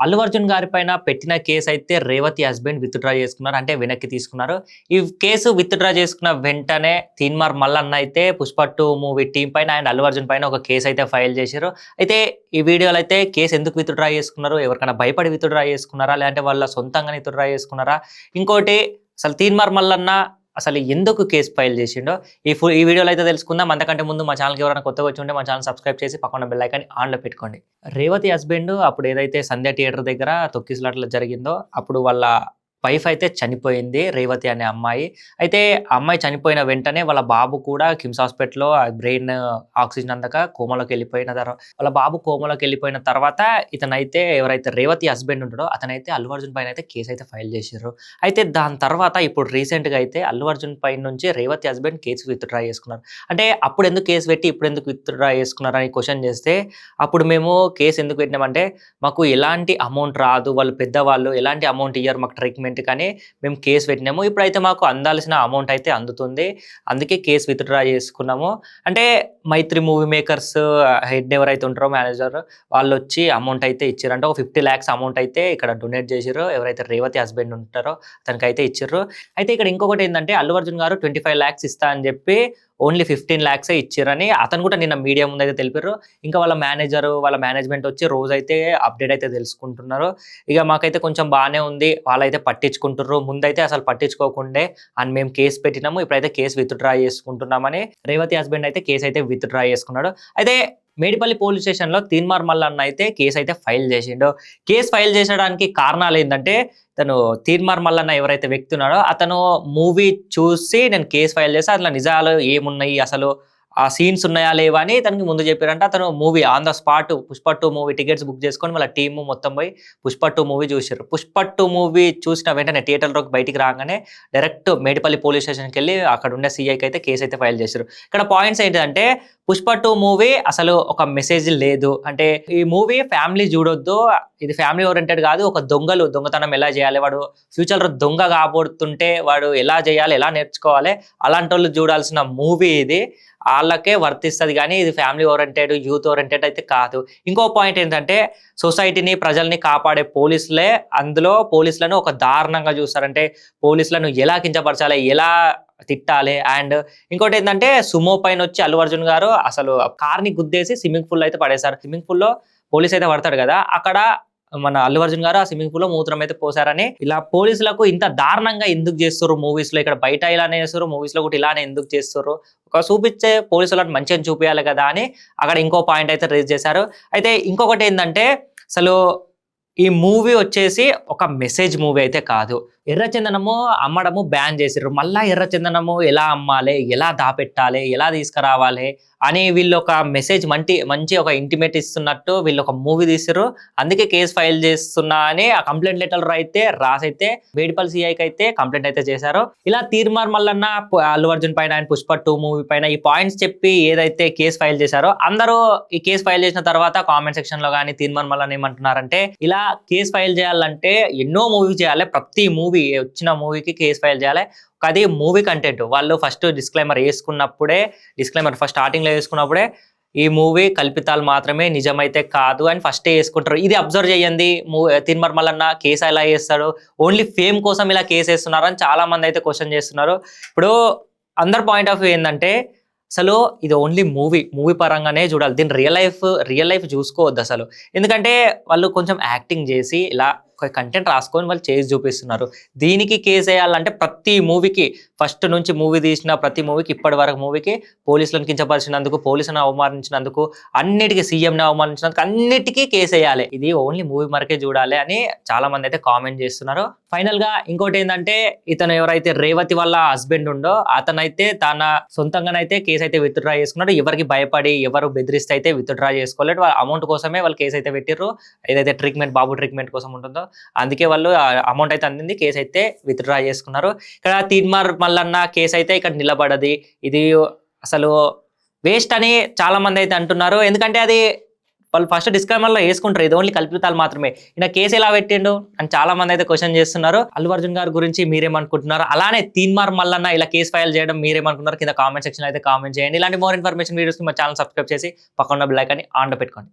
అల్లు అర్జున్ గారి పైన పెట్టిన కేసు అయితే రేవతి హస్బెండ్ విత్డ్రా చేసుకున్నారు అంటే వెనక్కి తీసుకున్నారు. ఈ కేసు విత్డ్రా చేసుకున్న వెంటనే తీన్మార్ మల్లన్న అయితే పుష్ప టూ మూవీ టీం పైన అండ్ అల్లు అర్జున్ పైన ఒక కేసు అయితే ఫైల్ చేశారు. అయితే ఈ వీడియోలో అయితే కేసు ఎందుకు విత్డ్రా చేసుకున్నారు ఎవరికైనా భయపడి విత్డ్రా చేసుకున్నారా లేదంటే వాళ్ళ సొంతంగానే విత్డ్రా చేసుకున్నారా? ఇంకోటి అసలు తీన్మార్ మల్లన్న అసలు ఎందుకు కేసు ఫైల్ చేసిండో? ఈ ఫు ఈ వీడియోలో అయితే తెలుసుకుందాం. అంతకంటే ముందు మా ఛానల్కి ఎవరైనా కొత్తగా వచ్చి ఉంటే మా ఛానల్ సబ్స్క్రైబ్ చేసి పక్కన బెల్ ఐకాన్ ఆన్లో పెట్టుకోండి. రేవతి హస్బెండ్ అప్పుడు ఏదైతే సంధ్య థియేటర్ దగ్గర తొక్కిసలాట్లో జరిగిందో అప్పుడు వాళ్ళ వైఫ్ అయితే చనిపోయింది రేవతి అనే అమ్మాయి. అయితే అమ్మాయి చనిపోయిన వెంటనే వాళ్ళ బాబు కూడా కిమ్స్ హాస్పిటల్లో బ్రెయిన్ ఆక్సిజన్ అందక కోమలోకి వెళ్ళిపోయిన తర్వాత వాళ్ళ బాబు కోమలోకి వెళ్ళిపోయిన తర్వాత ఇతనైతే ఎవరైతే రేవతి హస్బెండ్ ఉంటాడో అతనైతే అల్లు అర్జున్ పైన అయితే కేసు అయితే ఫైల్ చేశారు. అయితే దాని తర్వాత ఇప్పుడు రీసెంట్గా అయితే అల్లు అర్జున్ పైన నుంచి రేవతి హస్బెండ్ కేసు విత్డ్రా చేసుకున్నారు. అంటే అప్పుడు ఎందుకు కేసు పెట్టి ఇప్పుడు ఎందుకు విత్డ్రా చేసుకున్నారు అని క్వశ్చన్ చేస్తే అప్పుడు మేము కేసు ఎందుకు పెట్టినామంటే మాకు ఎలాంటి అమౌంట్ రాదు వాళ్ళు పెద్దవాళ్ళు ఎలాంటి అమౌంట్ ఇయ్యారు మాకు ట్రీట్మెంట్ కానీ మేము కేసు పెట్టినాము. ఇప్పుడైతే మాకు అందాల్సిన అమౌంట్ అయితే అందుతుంది. అందుకే కేసు విత్డ్రా చేసుకున్నాము. అంటే మైత్రి మూవీ మేకర్స్ హెడ్ ఎవరైతే ఉంటారో మేనేజర్ వాళ్ళు వచ్చి అమౌంట్ అయితే ఇచ్చారు. అంటే ఒక ఫిఫ్టీ ల్యాక్స్ అమౌంట్ అయితే ఇక్కడ డొనేట్ చేసారు ఎవరైతే రేవతి హస్బెండ్ ఉంటారో అతనికైతే ఇచ్చారు. అయితే ఇక్కడ ఇంకొకటి ఏంటంటే అల్లు అర్జున్ గారు ట్వంటీ ఫైవ్ ల్యాక్స్ ఇస్తా అని చెప్పి ఓన్లీ ఫిఫ్టీన్ ల్యాక్సే ఇచ్చారని అతను కూడా నిన్న మీడియా ముందు అయితే తెలిపారు. ఇంకా వాళ్ళ మేనేజర్ వాళ్ళ మేనేజ్మెంట్ వచ్చి రోజు అయితే అప్డేట్ అయితే తెలుసుకుంటున్నారు. ఇక మాకైతే కొంచెం బాగానే ఉంది. వాళ్ళైతే పట్టించుకుంటున్నారు ముందైతే అసలు పట్టించుకోకుండే అండ్ మేము కేసు పెట్టినాము. ఇప్పుడైతే కేసు విత్డ్రా చేసుకుంటున్నామని రేవతి హస్బెండ్ అయితే కేసు అయితే విత్డ్రా చేసుకున్నాడు. అయితే మేడిపల్లి పోలీస్ స్టేషన్లో తీన్మార్ మల్లన్న అయితే కేసు అయితే ఫైల్ చేసిండు. కేసు ఫైల్ చేసడానికి కారణాలు ఏంటంటే తను తీర్మార్ మల్లన్న ఎవరైతే వ్యక్తి ఉన్నాడో అతను మూవీ చూసి నేను కేసు ఫైల్ చేస్తే అట్లా నిజాలు ఏమున్నాయి అసలు? ఆ సీన్స్ ఉన్నాయా లేవా అని తనకి ముందు చెప్పారంటే. అతను movie on the spot Pushpa two movie tickets book చేసుకొని వాళ్ళ టీము మొత్తం పోయి పుష్ప టూ మూవీ చూసారు పుష్ప టూ మూవీ చూసిన వెంటనే థియేటర్లోకి బయటికి రాగానే డైరెక్ట్ మేడిపల్లి పోలీస్ స్టేషన్కి వెళ్ళి అక్కడ ఉండే సీఐకి అయితే కేసు అయితే ఫైల్ చేశారు ఇక్కడ పాయింట్స్ ఏంటంటే పుష్ప టూ మూవీ అసలు ఒక మెసేజ్ లేదు. అంటే ఈ మూవీ ఫ్యామిలీ చూడొద్దు. ఇది ఫ్యామిలీ ఓరియంటెడ్ కాదు. ఒక దొంగలు దొంగతనం ఎలా చేయాలి? వాడు ఫ్యూచర్లో దొంగ కాబోతుంటే వాడు ఎలా చేయాలి? ఎలా నేర్చుకోవాలి? అలాంటి వాళ్ళు చూడాల్సిన మూవీ ఇది. వాళ్ళకే వర్తిస్తుంది. కానీ ఇది ఫ్యామిలీ ఓరియంటెడ్ యూత్ ఓరియంటెడ్ అయితే కాదు. ఇంకో పాయింట్ ఏంటంటే సొసైటీని ప్రజల్ని కాపాడే పోలీసులే అందులో పోలీసులను ఒక దారుణంగా చూస్తారంటే పోలీసులను ఎలా కించపరచాలి ఎలా తిట్టాలి? అండ్ ఇంకోటి ఏంటంటే సుమో పైన వచ్చి అల్లు అర్జున్ గారు అసలు కార్ని గుద్దేసి స్విమ్మింగ్ పూల్ అయితే పడేశారు. స్విమ్మింగ్ పూల్లో పోలీస్ అయితే పడతాడు కదా. అక్కడ మన అల్లు అర్జున్ గారు ఆ స్విమ్మింగ్ పూల్లో మూత్రం అయితే పోసారని ఇలా పోలీసులకు ఇంత దారుణంగా ఎందుకు చేస్తారు మూవీస్లో? ఇక్కడ బయట ఇలానే చేస్తారు మూవీస్లో కూడా ఇలానే ఎందుకు చేస్తారు ఒక చూపించే పోలీసులను మంచిగా చూపించాలి కదా అని అక్కడ ఇంకో పాయింట్ అయితే రేజ్ చేశారు. అయితే ఇంకొకటి ఏంటంటే అసలు ఈ మూవీ వచ్చేసి ఒక మెసేజ్ మూవీ అయితే కాదు. ఎర్రచందనము అమ్మడము బ్యాన్ చేసారు మళ్ళీ ఎర్రచందనము ఎలా అమ్మాలి? ఎలా దాపెట్టాలి? ఎలా తీసుకురావాలి? అని వీళ్ళు ఒక మెసేజ్ మంచి మంచి ఒక ఇంటిమేట్ ఇస్తున్నట్టు వీళ్ళు ఒక మూవీ తీసారు అందుకే కేసు ఫైల్ చేస్తున్నా అని ఆ కంప్లైంట్ లెటర్ అయితే రాసైతే వేడిపల్లి సిఐకి అయితే కంప్లైంట్ అయితే చేశారు. ఇలా తీర్మార్ మల్లన్న అల్లు అర్జున్ పైన ఆయన పుష్ప టూ మూవీ పైన ఈ పాయింట్స్ చెప్పి ఏదైతే కేసు ఫైల్ చేశారో అందరూ ఈ కేసు ఫైల్ చేసిన తర్వాత కామెంట్ సెక్షన్లో కానీ తీర్మార్ మల్లన్న ఏమంటున్నారంటే ఇలా కేసు ఫైల్ చేయాలంటే ఎన్నో మూవీ చేయాలి. ప్రతి మూవీ వచ్చిన మూవీకి కేసు ఫైల్ చేయాలి. అది మూవీ కంటెంట్. వాళ్ళు ఫస్ట్ డిస్క్లైమర్ వేసుకున్నప్పుడే డిస్క్లైమర్ ఫస్ట్ స్టార్టింగ్లో వేసుకున్నప్పుడే ఈ మూవీ కల్పితాలు మాత్రమే నిజమైతే కాదు అని ఫస్టే వేసుకుంటారు. ఇది అబ్జర్వ్ చేయండి. తిన్మర్ మల్లన్న కేసు ఎలా చేస్తాడు ఓన్లీ ఫేమ్ కోసం ఇలా కేసు వేస్తున్నారు అని చాలా మంది అయితే క్వశ్చన్ చేస్తున్నారు. ఇప్పుడు అందరు పాయింట్ ఆఫ్ వ్యూ ఏంటంటే అసలు ఇది ఓన్లీ మూవీ మూవీ పరంగానే చూడాలి. దీని రియల్ లైఫ్ రియల్ లైఫ్ చూసుకోవద్దు అసలు. ఎందుకంటే వాళ్ళు కొంచెం యాక్టింగ్ చేసి ఇలా ఒక కంటెంట్ రాసుకొని వాళ్ళు చేసి చూపిస్తున్నారు. దీనికి కేసు వేయాలంటే ప్రతి మూవీకి ఫస్ట్ నుంచి మూవీ తీసిన ప్రతి మూవీకి ఇప్పటి వరకు మూవీకి పోలీసులను కించపరిచినందుకు పోలీసులను అవమానించినందుకు అన్నిటికీ సీఎంని అవమానించినందుకు అన్నిటికీ కేసు వేయాలి. ఇది ఓన్లీ మూవీ మరకే చూడాలి అని చాలా మంది అయితే కామెంట్ చేస్తున్నారు. ఫైనల్గా ఇంకోటి ఏంటంటే ఇతను ఎవరైతే రేవతి వాళ్ళ హస్బెండ్ ఉండో అతనైతే తన సొంతంగానైతే కేసు అయితే విత్డ్రా చేసుకున్నాడు. ఎవరికి భయపడి ఎవరు బెదిరిస్తే అయితే విత్డ్రా చేసుకోలేదు వాళ్ళ అమౌంట్ కోసమే వాళ్ళు కేసు అయితే పెట్టిర్రు. ఏదైతే ట్రీట్మెంట్ బాబు ట్రీట్మెంట్ కోసం ఉంటుందో అందుకే వాళ్ళు అమౌంట్ అయితే అందింది కేసు అయితే విత్డ్రా చేసుకున్నారు. ఇక్కడ తీన్మార్ మల్లన్న కేసు అయితే ఇక్కడ నిలబడది. ఇది అసలు వేస్ట్ అని చాలా మంది అయితే అంటున్నారు. ఎందుకంటే అది వాళ్ళు ఫస్ట్ డిస్క్లైమర్లో వేసుకుంటారు ఇది ఓన్లీ కల్పితాలు మాత్రమే. ఈయన కేసు ఎలా పెట్టిండు అని చాలా మంది అయితే క్వశ్చన్ చేస్తున్నారు. అల్లు అర్జున్ గారి గురించి మీరేమనుకుంటున్నారు అలానే తీన్మార్ మల్లన్న ఇలా కేసు ఫైల్ చేయడం మీరేమనుకున్నారు కింద కామెంట్ సెక్షన్ అయితే కామెంట్ చేయండి. ఇలాంటి మోర్ ఇన్ఫర్మేషన్ వీడియోస్ మా ఛానల్ సబ్స్క్రైబ్ చేసి పక్కన బ్లాక్ అని ఆన్ పెట్టుకోండి.